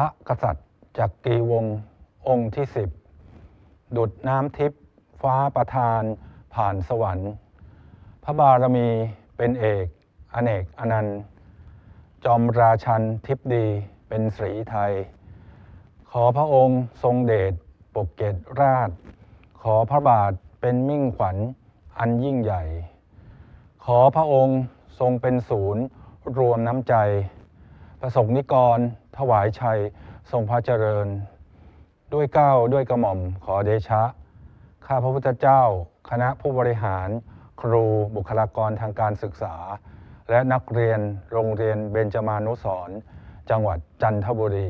ระกษัตริย์จักรีวงศ์องค์ที่สิบดุดน้ำทิพย์ฟ้าประทานผ่านสวรรค์ พระบารมีเป็นเอกอเนกอนันต์ จอมราชันทิพดีเป็นสรีไทย ขอพระองค์ทรงเดชปกเกตราช ขอพระบาทเป็นมิ่งขวัญอันยิ่งใหญ่ ขอพระองค์ทรงเป็นศูนย์รวมน้ำใจ ประสงค์นิกร ถวายชัย ทรงพระเจริญ ด้วยเก้าด้วยกระหม่อมขอเดชะ ข้าพระพุทธเจ้า คณะผู้บริหาร ครูบุคลากรทางการศึกษา และนักเรียนโรงเรียนเบญจมานุสร์จังหวัดจันทบุรี